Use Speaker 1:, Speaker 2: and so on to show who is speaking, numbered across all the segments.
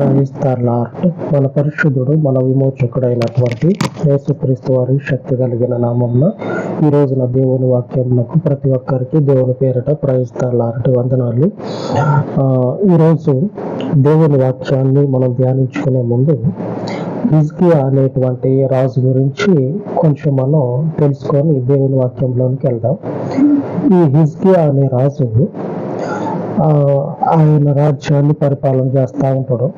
Speaker 1: క్రైస్తలార్ట్ మన పరిశుద్ధుడు మన విమోచకుడైనటువంటి యేసుక్రీస్తు వారి శక్తి కలిగిన నామంలో ఈ రోజున దేవుని వాక్యమునకు ప్రతి ఒక్కరికి దేవుని పేరిట క్రైస్తలార్ట్ వందనాలు. ఆ, ఈరోజు దేవుని వాక్యాన్ని మనం ధ్యానించుకునే ముందు హిజ్కియా అనేటువంటి రాజు గురించి కొంచెం మనం తెలుసుకొని దేవుని వాక్యంలోనికి వెళ్దాం. ఈ హిజ్కియా అనే రాజు ఆయన రాజ్యాన్ని పరిపాలన చేస్తూ ఉంటాడు.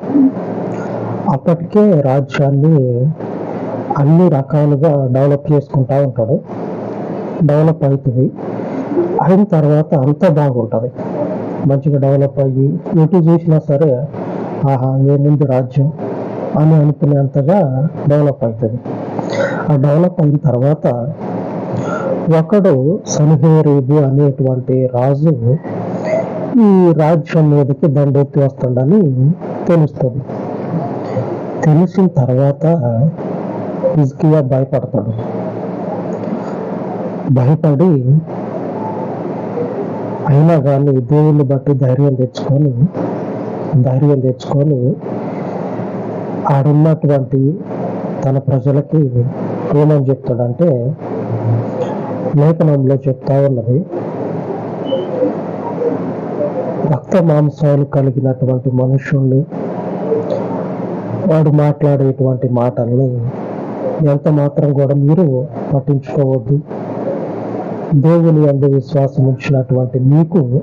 Speaker 1: అప్పటికే రాజ్యాన్ని అన్ని రకాలుగా డెవలప్ చేసుకుంటా ఉంటాడు. డెవలప్ అవుతుంది. అయిన తర్వాత అంతా బాగుంటుంది. మంచిగా డెవలప్ అయ్యి ఎటు చూసినా సరే ఆహా ఏముంది రాజ్యం అని అనుకునేంతగా డెవలప్ అవుతుంది. ఆ డెవలప్ అయిన తర్వాత ఒకడు సన్హేరీబు అనేటువంటి రాజు ఈ రాజ్యం మీదకి దండెత్తి వస్తుండని తెలుస్తుంది. తెలిసిన తర్వాత హిజ్కియా భయపడతాడు. భయపడి అయినా కానీ దేవుని బట్టి ధైర్యం తెచ్చుకొని ధైర్యం తెచ్చుకొని ఆడున్నటువంటి తన ప్రజలకి ఏమని చెప్తాడంటే లేఖనంలో చెప్తా ఉన్నది రక్త మాంసాలు కలిగినటువంటి మనుషుల్ని వాడు మాట్లాడేటువంటి మాటల్ని ఎంత మాత్రం కూడా మీరు పట్టించుకోవద్దు. దేవుని అందు విశ్వాసం ఉంచినటువంటి మీకు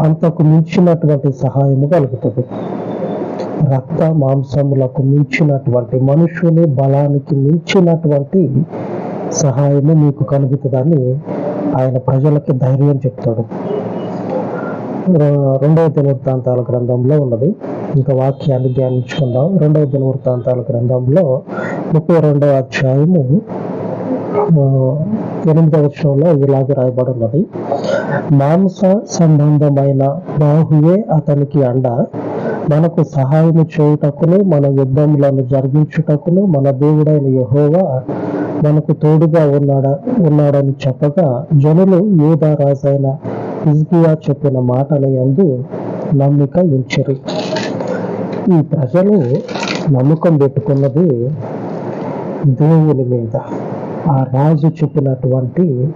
Speaker 1: అంతకు మించినటువంటి సహాయము కలుగుతుంది. రక్త మాంసములకు మించినటువంటి మనుషుని బలానికి మించినటువంటి సహాయము మీకు కలుగుతుందని ఆయన ప్రజలకి ధైర్యం చెప్తాడు. రెండవ దినవృత్తాంతాల గ్రంథంలో ఉన్నది. ఇంకా వాక్యాన్ని ధ్యానించుకుందాం. రెండవ దినవృత్తాంతాల గ్రంథంలో ముప్పై రెండవ అధ్యాయము ఎనిమిదవ వచనంలో ఇలాగ రాయబడి ఉన్నది. మాంస సంబంధమైన బాహువే అతనికి అండ. మనకు సహాయం చేయుటకును మన యుద్ధములను జరిగించుటకును మన దేవుడైన యహోవా మనకు తోడుగా ఉన్నాడా ఉన్నాడని చెప్పగా జనులు యూదా రాజైన హిజ్కియా చెప్పిన మాటల యందు నమ్మిక ఉంచరు. ఈ ప్రజలు నమ్మకం పెట్టుకున్నది దేవుని మీద. ఆ రాజు చెప్పినటువంటి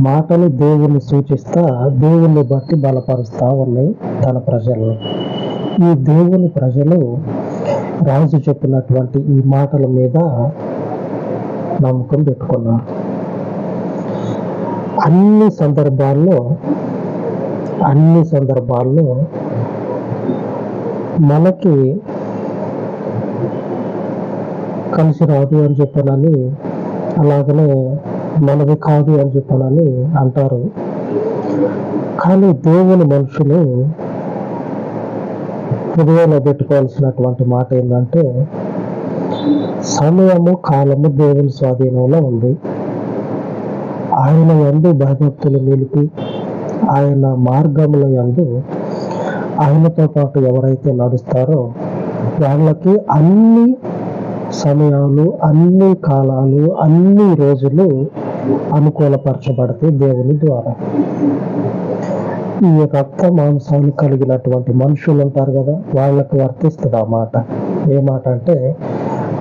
Speaker 1: మాటలు దేవుని సూచిస్తా దేవుని బట్టి బలపరుస్తా ఉన్నాయి తన ప్రజల్ని. ఈ దేవుని ప్రజలు రాజు చెప్పినటువంటి ఈ మాటల మీద నమ్మకం పెట్టుకున్నారు. అన్ని సందర్భాల్లో అన్ని సందర్భాల్లో మనకి కలిసి రాదు అని చెప్పానని అలాగనే మనది కాదు అని చెప్పానని అంటారు. కానీ దేవుని మనుషులు హృదయంలో పెట్టుకోవాల్సినటువంటి మాట ఏంటంటే సమయము కాలము దేవుని స్వాధీనంలో ఉంది. ఆయన యందు భయభక్తులు నిలిపి ఆయన మార్గముల యందు ఆయనతో పాటు ఎవరైతే నడుస్తారో వాళ్ళకి అన్ని సమయాలు అన్ని కాలాలు అన్ని రోజులు అనుకూలపరచబడతాయి దేవుని ద్వారా. ఈ రక్త మాంసాలు కలిగినటువంటి మనుషులు ఉంటారు కదా వాళ్ళకి వర్తిస్తుంది ఆ మాట. ఏ మాట అంటే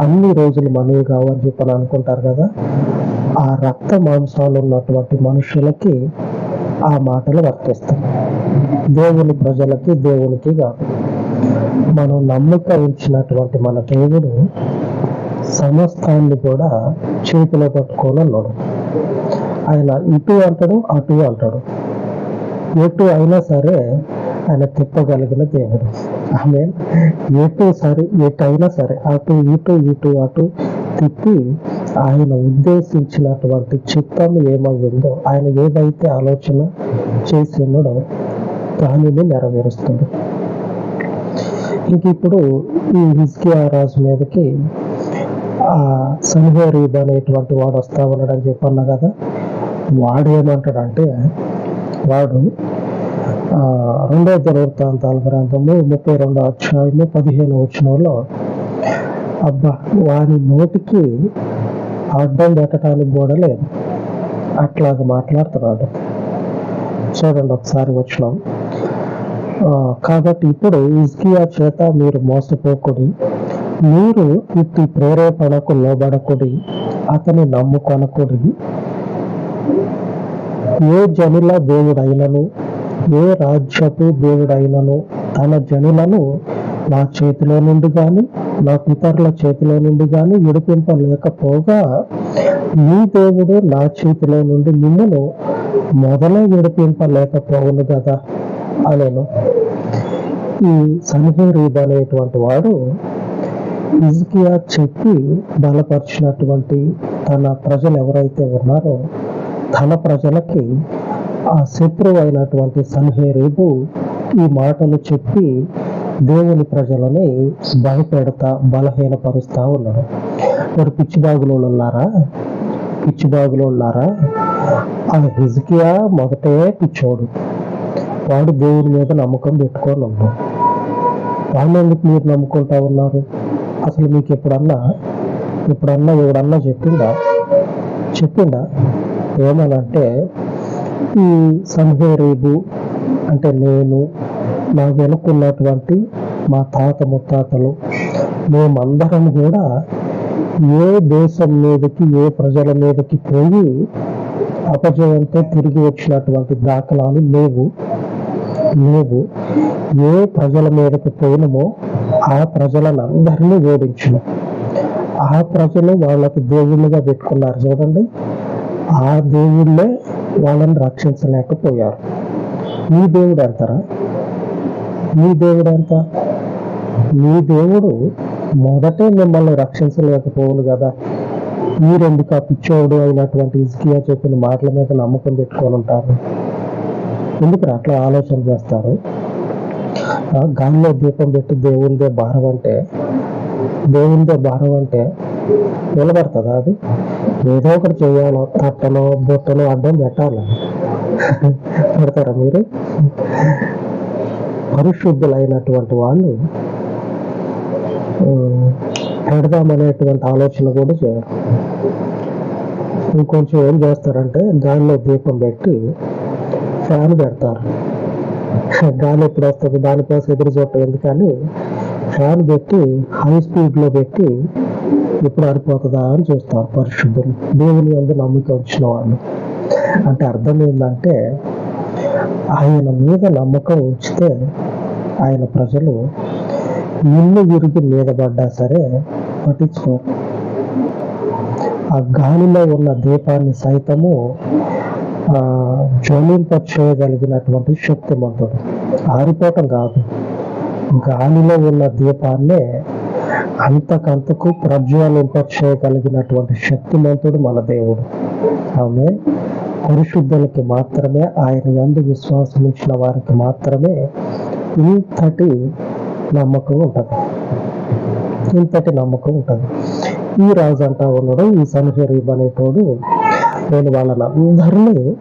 Speaker 1: అన్ని రోజులు మనవి కావని చెప్పని అనుకుంటారు కదా ఆ రక్త మాంసాలు ఉన్నటువంటి మనుషులకి ఆ మాటలు వర్తిస్తాయి. దేవుని ప్రజలకి దేవునికి కాదు. మనం నమ్మక ఉంచినటువంటి మన దేవుడు సమస్తాన్ని కూడా చేతిలో పట్టుకొని ఉన్నాడు. ఆయన ఇటు అంటాడు అటు అంటాడు. ఎటు అయినా సరే ఆయన తిప్పగలిగిన దేవుడు. ఆమె ఎటు సరే ఎటు అయినా సరే అటు ఇటు ఇటు అటు తిప్పి ఆయన ఉద్దేశించినటువంటి చిత్తం ఏమవుందో ఆయన ఏదైతే ఆలోచన చేసి దానిని నెరవేరుస్తాడు. ఇంక ఇప్పుడు ఈ హిజ్కియా రాజు మీదకి ఆ సన్హోరీద్ అనేటువంటి వాడు వస్తా ఉన్నాడని చెప్పన్నా కదా వాడు ఏమంటాడంటే వాడు రెండవ దినవృత్తాంతాల గ్రంథము ముప్పై రెండో అధ్యాయము పదిహేను వచనంలో అబ్బా వారి నోటికి అడ్డం పెట్టడానికి కూడా లేదు. అట్లాగ మాట్లాడుతున్నాడు. చూడండి ఒకసారి వచ్చినాం ఆ, కాబట్టి ఇప్పుడు ఇజ్కియా చేత మీరు మోసపోకుడి మీరు ఇట్టి ప్రేరేపణకు లోబడకుడి అతని నమ్ముకొనకుడి ఏ జనుల దేవుడైనను ఏ రాజ్యపు దేవుడైనను తన జనులను నా చేతిలో నుండి గాని నా పితరుల చేతిలో నుండి గాని విడిపింపలేకపోగా నీ దేవుడు నా చేతిలో నుండి మిమ్మను మొదలే విడిపింపలేకపోవును కదా అనేను. ఈ సన్హేరీబ్ అనేటువంటి వాడు ఇజ్కియా చెప్పి బలపరిచినటువంటి తన ప్రజలు ఎవరైతే ఉన్నారో తన ప్రజలకి ఆ శత్రువు అయినటువంటి సన్హేరేపు ఈ మాటలు చెప్పి దేవుని ప్రజలని భయపెడతా బలహీనపరుస్తా ఉన్నాడు. మరి పిచ్చిబాగులు ఉన్నారా? పిచ్చిబాగులు ఉన్నారా? ఆ హిజ్కియా మొదటే పిచ్చోడు. వాడు దేవుని మీద నమ్మకం పెట్టుకొని ఉన్నాడు. వాళ్ళు ఎందుకు మీరు నమ్ముకుంటా ఉన్నారు? అసలు మీకు ఎప్పుడన్నా ఎప్పుడన్నా ఎవడన్నా చెప్పిందా చెప్పిందా ఏమనంటే ఈ సంహేరీబు అంటే నేను నా వెనుకున్నటువంటి మా తాత ముత్తాతలు మేమందరం కూడా ఏ దేశం మీదకి ఏ ప్రజల మీదకి పోయి అపజయంతో తిరిగి వచ్చినటువంటి దాఖలాలు లేవు. లేవు. ఏ ప్రజల మీదకి పోయినమో ఆ ప్రజలను ఓడించిన. ఆ ప్రజలు వాళ్ళకి దేవుళ్ళుగా పెట్టుకున్నారు చూడండి. ఆ దేవుళ్ళే వాళ్ళని రక్షించలేకపోయారు. మీ దేవుడు ఎంతరా మీ దేవుడు ఎంత? మీ దేవుడు మొదటే మిమ్మల్ని రక్షించలేకపోవును కదా. మీరెందుకు ఆ పిచ్చోడు అయినటువంటి ఇజ్కియా చెప్పిన మాటల మీద నమ్మకం పెట్టుకొని ఉంటారు? ఎందుకు అట్లా ఆలోచన చేస్తారు? గాలిలో దీపం పెట్టి దేవునిదే భారం అంటే దేవునిదే భారం అంటే నిలబడుతుందా అది? ఏదో ఒకటి చేయాలో తట్టలో బుట్టలో అడ్డం పెట్టాలి? పెడతారా మీరు? పరిశుద్ధులైనటువంటి వాళ్ళు పెడదామనేటువంటి ఆలోచన కూడా చేయరు. ఇంకొంచెం ఏం చేస్తారంటే గాలిలో దీపం పెట్టి ఫ్యాన్ పెడతారు. గాలి ఎప్పుడు వస్తుంది? దానికోసం ఎదురు చూడటం ఎందుకని? ఫ్యాన్ పెట్టి హై స్పీడ్లో పెట్టి ఎప్పుడు ఆరిపోతుందా అని చూస్తారు పరిశుద్ధులు. దేవుని అందు నమ్మిక వచ్చిన వాళ్ళు. అంటే అర్థం ఏంటంటే ఆయన మీద నమ్మకం ఉంచితే ఆయన ప్రజలు ఇల్లు విరిగి మీద పడ్డా సరే పట్టించుకోరు. ఆ గాలిలో ఉన్న దీపాన్ని సైతము ఆ, శక్తి శక్తిమంతుడు ఆరిపోవటం కాదు. గాలిలో ఉన్న దీపాన్నే అంతకంతకు ప్రజ్వలింప చేయగలిగినటువంటి శక్తిమంతుడు మన దేవుడు. ఆమె పరిశుద్ధులకి మాత్రమే ఆయన ఎందు విశ్వాసం ఇచ్చిన వారికి మాత్రమే ఇంతటి నమ్మకం ఉంటుంది. ఇంతటి నమ్మకం ఉంటుంది. ఈ రాజు అంటా ఉన్నాడు ఈ సన్హరీబ్ అనేటోడు నేను వాళ్ళని అందరినీ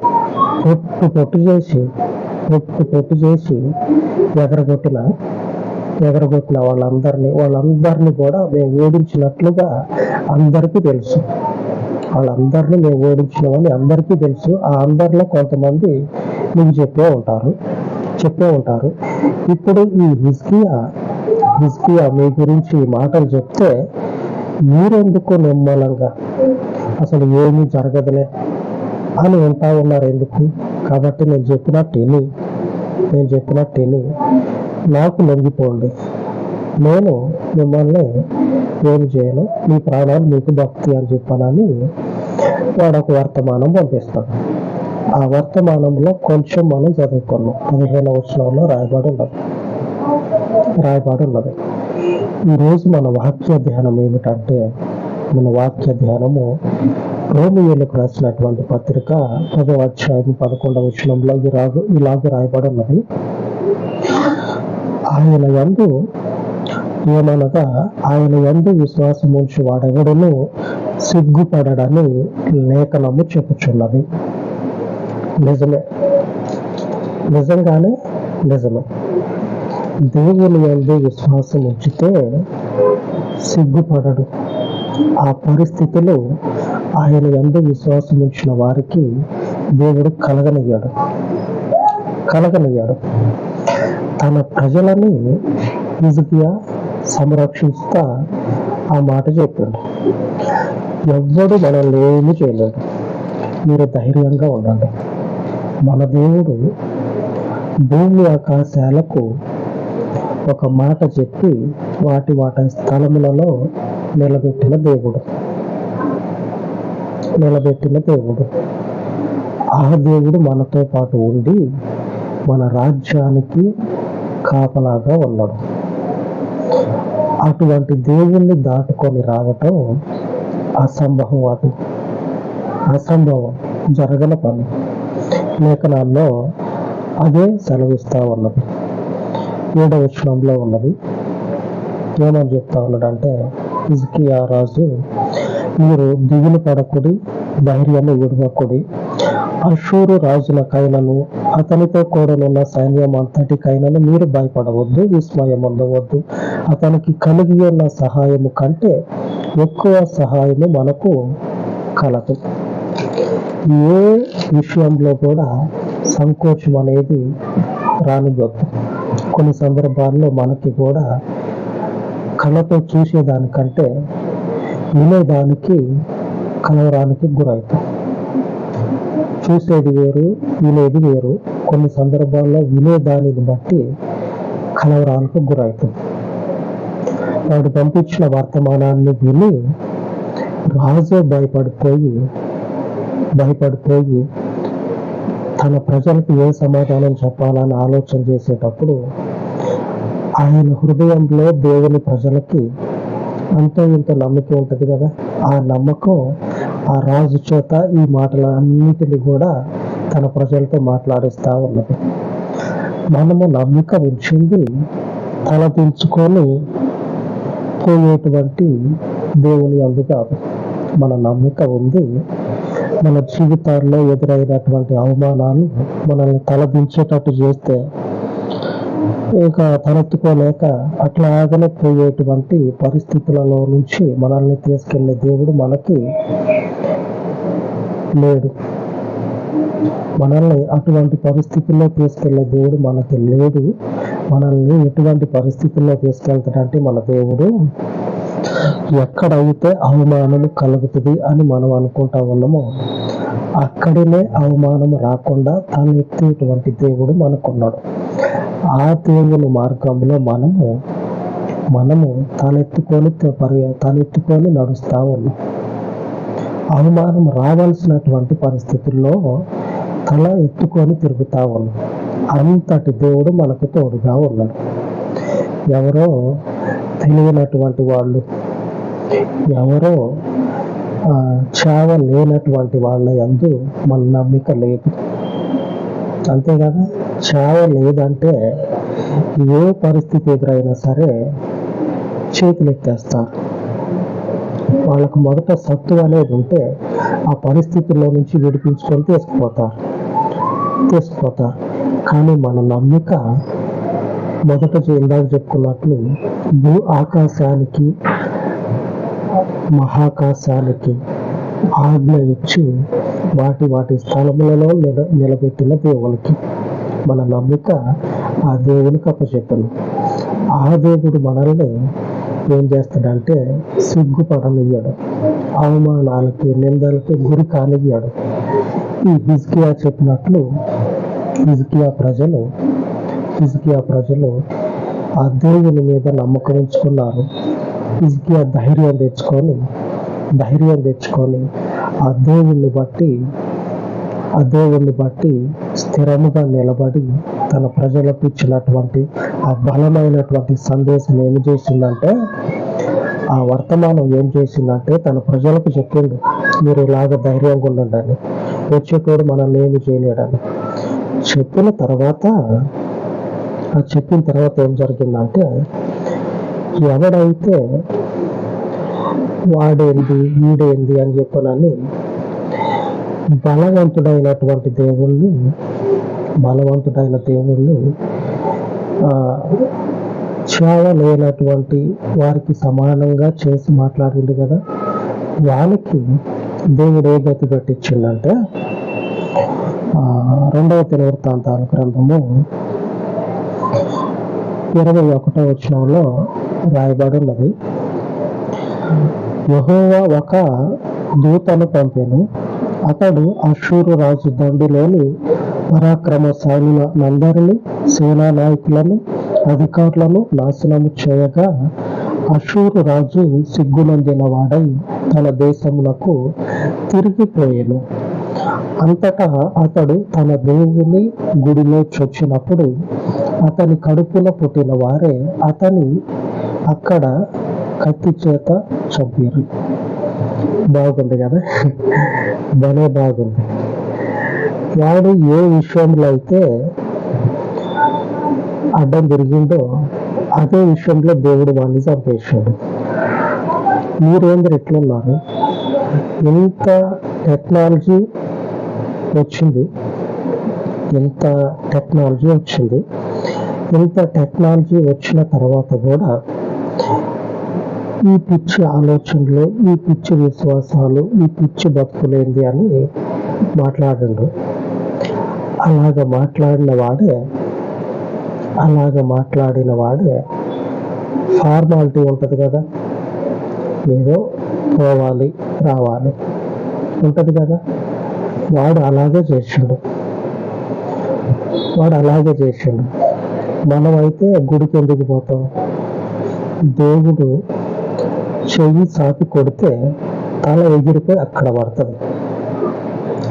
Speaker 1: పొట్టు పొట్టు చేసి పొట్టు పొట్టు చేసి ఎగరగొట్టిన ఎగరగొట్టిన వాళ్ళందరినీ వాళ్ళందరినీ కూడా మేము ఓడించినట్లుగా అందరికీ తెలుసు. వాళ్ళందరినీ మేము ఓడించినామని అందరికీ తెలుసు. ఆ అందరిలో కొంతమంది మీకు చెప్పే ఉంటారు చెప్పే ఉంటారు. ఇప్పుడు ఈ హిజ్కియా హిజ్కియా మీ గురించి ఈ మాటలు చెప్తే మీరెందుకు నిమ్మలంగా అసలు ఏమీ జరగదులే అని ఉంటా ఉన్నారు ఎందుకు? కాబట్టి నేను చెప్పినట్టు విని నేను చెప్పినట్టు విని నాకు లొంగిపోండి. నేను మిమ్మల్ని ఏమి చేయను? మీ ప్రాణాలు మీకు భక్తి అని చెప్పానని వాడు ఒక వర్తమానం పంపిస్తాడు. ఆ వర్తమానంలో కొంచెం మనం చదువుకున్నాం. పదిహేను వచనంలో రాయబడి ఉన్నది. రాయబడి ఉన్నది. ఈరోజు మన వాక్య ధ్యానం ఏమిటంటే మన వాక్య ధ్యానము రోమియోలకు రాసినటువంటి పత్రిక పదో అధ్యాయం పదకొండవ వచనంలో ఇలాగ ఇలాగ రాయబడి ఉన్నది. ఆయన యందు ఏమనగా ఆయన ఎందు విశ్వాసం ఉంచి వాడెవడును సిగ్గుపడడని లేఖనము చెప్పుచున్నది. నిజమే. నిజంగానే నిజమే. దేవుని ఎందు విశ్వాసం ఉంచితే సిగ్గుపడడు. ఆ పరిస్థితిలో ఆయన ఎందు విశ్వాసం ఉంచిన వారికి దేవుడు కలగనియ్యాడు. కలగనియ్యాడు. తన ప్రజలని హిజ్కియా సంరక్షిస్తా ఆ మాట చెప్పాడు. ఎవ్వడు మనల్ని ఏమీ చేయలేడు మీరు ధైర్యంగా ఉండండి. మన దేవుడు భూమి ఆకాశాలకు ఒక మాట చెప్పి వాటి వాటి స్థలములలో నిలబెట్టిన దేవుడు. నిలబెట్టిన దేవుడు. ఆ దేవుడు మనతో పాటు ఉండి మన రాజ్యానికి కాపలాగా ఉన్నాడు అటువంటి దేవుణ్ణి దాటుకొని రావటం అసంభవం అది. అసంభవం. జరగని పని. లేఖనాల్లో అదే సెలవిస్తా ఉన్నది. ఏడవ వచనంలో ఉన్నది. ఏమని చెప్తా ఉన్నాడంటే ఆ రాజు మీరు దిగులు పడకుడి ధైర్యాన్ని విడవకుడి అషూరు రాజులకైనను అతనితో కూడనున్న సైన్యం అంతటి కైనను మీరు భయపడవద్దు విస్మయం ఉండవద్దు అతనికి కలిగి ఉన్న సహాయము కంటే ఎక్కువ సహాయము మనకు కలదు. ఏ విషయంలో కూడా సంకోచం అనేది రానివ్వద్దు. కొన్ని సందర్భాల్లో మనకి కూడా కళ్ళతో చూసేదానికంటే వినేదానికి కలవరానికి గురవుతాం చూసేది వేరు వినేది వేరు. కొన్ని సందర్భాల్లో వినేదానిని బట్టి కలవరాలకు గురవుతుంది. వాడు పంపించిన వర్తమానాన్ని విని రాజే భయపడిపోయి భయపడిపోయి తన ప్రజలకు ఏ సమాధానం చెప్పాలని ఆలోచన చేసేటప్పుడు ఆయన హృదయంలో దేవుని ప్రజలకి అంత ఇంత నమ్మకం ఉంటుంది కదా. ఆ నమ్మకం ఆ రాజు చేత ఈ మాటలన్నిటిని కూడా తన ప్రజలతో మాట్లాడిస్తూ ఉన్నది. మనము నమ్మిక ఉంచింది తలదించుకొని పోయేటువంటి దేవుని అందు కాదు. మన నమ్మిక ఉంది. మన జీవితాల్లో ఎదురైనటువంటి అవమానాలు మనల్ని తలదించేటట్టు చేస్తే ఇక తలెత్తుకోలేక అట్లాగనే పోయేటువంటి పరిస్థితులలో నుంచి మనల్ని తీసుకెళ్ళే దేవుడు మనకి లేడు మనల్ని అటువంటి పరిస్థితుల్లో తీసుకెళ్ళే దేవుడు మనకి లేడు మనల్ని ఎటువంటి పరిస్థితుల్లో తీసుకెళ్తాడంటే మన దేవుడు ఎక్కడైతే అవమానము కలుగుతుంది అని మనం అనుకుంటా ఉన్నామో అక్కడనే అవమానం రాకుండా తలెత్తేటువంటి దేవుడు మనకున్నాడు. ఆ దేవుని మార్గంలో మనము మనము తలెత్తుకొని పరి తలెత్తుకొని నడుస్తూ ఉన్నాం. అవమానం రావాల్సినటువంటి పరిస్థితుల్లో తల ఎత్తుకొని తిరుగుతూ ఉన్నాం. అంతటి దేవుడు మనకు తోడుగా ఉన్నాడు. ఎవరో తెలియనటువంటి వాళ్ళు ఎవరో ఆ, చావ లేనటువంటి వాళ్ళ యందు మన నమ్మిక లేదు. అంతే కదా చావ లేదంటే ఏ పరిస్థితి ఎదురైనా సరే చేతులు ఎత్తేస్తారు వాళ్ళకు మొదట సత్తు అనేది ఉంటే ఆ పరిస్థితుల్లో నుంచి విడిపించుకొని తీసుకుపోతారు. తీసుకుపోతారు. కానీ మన నమ్మిక మొదట ఇందాక చెప్పుకున్నట్లు భూ ఆకాశానికి మహాకాశానికి ఆజ్ఞ ఇచ్చి వాటి వాటి స్థలములలో నిల నిలబెట్టిన దేవునికి మన నమ్మిక ఆ దేవునికి అప్పచెప్పను. ఆ దేవుడు మనల్ని ఏం చేస్తాడంటే సిగ్గుపడనియ్యాడు అవమానాలకి నిందలకి గురి కానియ్యాడు ఈ హిజ్కియా చెప్పినట్లు హిజ్కియా ప్రజలు హిజ్కియా ప్రజలు ఆ దేవుని మీద నమ్మకం ఉంచుకున్నారు. హిజ్కియా ధైర్యం తెచ్చుకొని ధైర్యం తెచ్చుకొని ఆ దేవుణ్ణి బట్టి ఆ దేవుణ్ణి బట్టి స్థిరముగా నిలబడి తన ప్రజలకు ఇచ్చినటువంటి ఆ బలమైనటువంటి సందేశం ఏమి చేసిందంటే ఆ వర్తమానం ఏం చేసిందంటే తన ప్రజలకు చెప్పిండు మీరు ఇలాగ ధైర్యంగా ఉండండి వచ్చేటోడు మనల్ని ఏమి చేయలేడని. చెప్పిన తర్వాత ఆ చెప్పిన తర్వాత ఏం జరిగిందంటే ఎవడైతే వాడేంది వీడేంది అని చెప్పనని బలవంతుడైనటువంటి దేవుణ్ణి బలవంతుడైన దేవుణ్ణి ఆ, చావ లేనటువంటి వారికి సమానంగా చేసి మాట్లాడింది కదా. వాళ్ళకి దేవుడు ఏ గతి పెట్టించిందంటే రెండవ దినవృత్తాంతాల గ్రంథము ఇరవై ఒకటో వచనంలో రాయబడి ఉన్నది. యహోవా ఒక దూతను పంపాను. అతడు అషూరు రాజు దండిలోని పరాక్రమశాలులందరినీ సేనా నాయకులను అధికారులను నాశనము చేయగా అషూరు రాజు సిగ్గునందిన వాడై తన దేశమునకు తిరిగిపోయాను. అంతటా అతడు తన దేవుని గుడిలో చొచ్చినప్పుడు అతని కడుపున పుట్టిన వారే అతని అక్కడ కత్తి చేత చంపారు. బాగుంది కదా? భలే బాగుంది. వాడు ఏ విషయంలో అయితే అడ్డం తిరిగిండో అదే విషయంలో దేవుడు వాడిని చంపేశాడు. మీరేంద్ర ఎట్లున్నారు ఇంత టెక్నాలజీ వచ్చింది? ఇంత టెక్నాలజీ వచ్చింది? ఇంత టెక్నాలజీ వచ్చిన తర్వాత కూడా ఈ పిచ్చి ఆలోచనలు ఈ పిచ్చి విశ్వాసాలు ఈ పిచ్చి బతుకులేంది అని మాట్లాడండు. అలాగ మాట్లాడిన వాడే అలాగ మాట్లాడిన వాడే ఫార్మాలిటీ ఉంటుంది కదా. ఏదో పోవాలి రావాలి ఉంటుంది కదా. వాడు అలాగే చేసిండు. వాడు అలాగే చేసిండు. మనమైతే గుడికి ఎందుకు పోతాం? దేవుడు చెయ్యి చాపి కొడితే తల ఎగిరిపోయి అక్కడ పడుతుంది.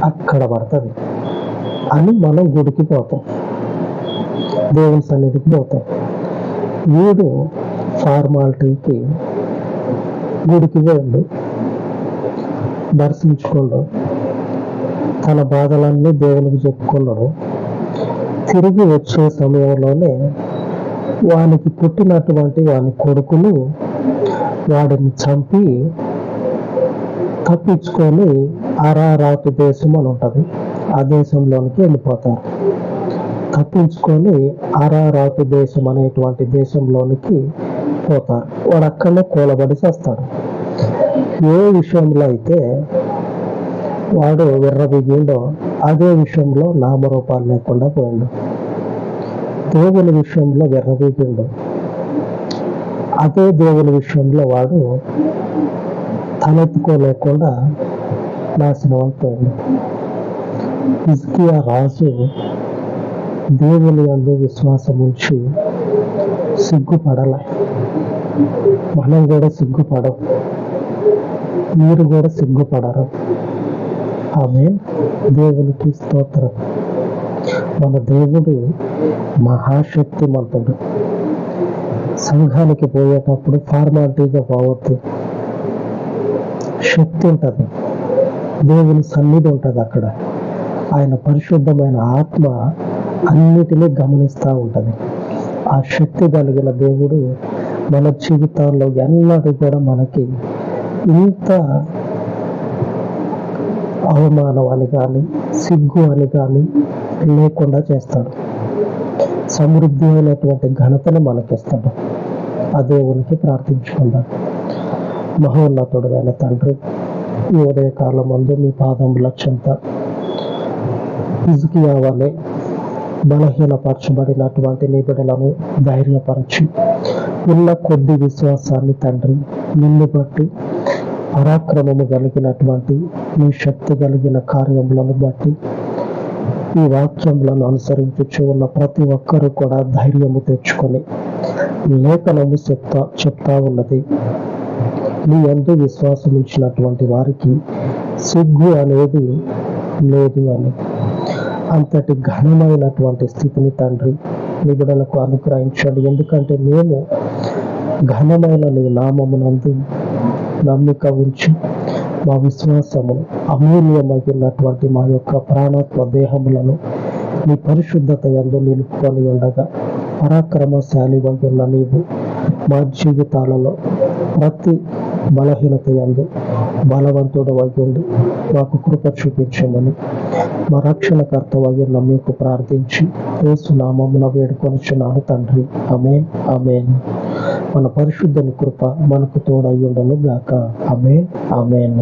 Speaker 1: అక్కడ పడుతుంది. అని మనం గుడికి పోతాం. దేవుని సన్నిధికి పోతాం. వీడు ఫార్మాలిటీకి గుడికి వెళ్ళి దర్శించుకోండు. తన బాధలన్నీ దేవునికి చెప్పుకున్నాడు తిరిగి వచ్చే సమయంలోనే వానికి పుట్టినటువంటి వాని కొడుకులు వాడిని చంపి తప్పించుకొని అరారాతు దేశం అని ఉంటుంది. ఆ దేశంలోనికి వెళ్ళిపోతారు. తప్పించుకొని అరారాతు దేశం అనేటువంటి దేశంలోనికి పోతారు. వాడు అక్కడనే కూలబడి చేస్తాడు. ఏ విషయంలో అయితే వాడు విర్రబిగిండో అదే విషయంలో నామరూపాలు లేకుండా పోయిండు. దేవుని విషయంలో విర్రబీగిండు అదే దేవుని విషయంలో వాడు తలెత్తుకోలేకుండా నాశనం అయిపోయింది హిజ్కియా రాజు దేవుని అందు విశ్వాసం ఉంచి సిగ్గుపడల. మనం కూడా సిగ్గుపడం మీరు కూడా సిగ్గుపడరు. ఆమె దేవునికి స్తోత్రం. మన దేవుడు మహాశక్తిమంతుడు. సంఘానికి పోయేటప్పుడు ఫార్మాలిటీగా పోవద్దు శక్తి ఉంటుంది. దేవుని సన్నిధి ఉంటుంది అక్కడ. ఆయన పరిశుద్ధమైన ఆత్మ అన్నిటినీ గమనిస్తూ ఉంటుంది. ఆ శక్తి కలిగిన దేవుడు మన జీవితాల్లో ఎన్నడూ కూడా మనకి ఇంత అవమానం అని కానీ సిగ్గు అని కానీ లేకుండా చేస్తాడు. సమృద్ధి అయినటువంటి ఘనతను మనకిస్తాడు. ఆ దేవునికి ప్రార్థించుకుందాం. మహోన్నతుడు అయిన తండ్రి ఈ ఉదయకాలం ముందు మీ పాదముల చెంత హిజ్కియా వలె బలహీనపరచబడినటువంటి నీ బిడ్డలను ధైర్యపరచి. ఉన్న కొద్ది విశ్వాసాన్ని తండ్రి నిన్ను బట్టి పరాక్రమము కలిగినటువంటి నీ శక్తి కలిగిన కార్యములను బట్టి ఈ వాక్యములను అనుసరించుచు ఉన్న ప్రతి ఒక్కరూ కూడా ధైర్యము తెచ్చుకొని లేఖనము చెప్తా చెప్తా ఉన్నది. నీ ఎందు విశ్వాసం ఇచ్చినటువంటి వారికి సిగ్గు అనేది లేదు అని. అంతటి ఘనమైనటువంటి స్థితిని తండ్రి నిబిడలకు అనుగ్రహించండి. ఎందుకంటే మేము ఘనమైన నీ నామమునందు నమ్మిక ఉంచి మా విశ్వాసము అమూల్యమైనటువంటి మా యొక్క ప్రాణత్వ దేహములను నీ పరిశుద్ధత ఎందు నిలుపుకొని ఉండగా పరాక్రమశాలి వంటిన నీవు మా జీవితాలలో ప్రతి బలహీనత ఎందు బలవంతుడు ఉండి. మాకు కృప చూపించమని మా రక్షణకర్త వయ్యున్న మీకు ప్రార్థించి ఏసునామమున వేడుకొనుచున్నాను తండ్రి. అమే అమేన్ మన పరిశుద్ధని కృప మనకు తోడయ్యుండను గాక అమేన్ అమేన్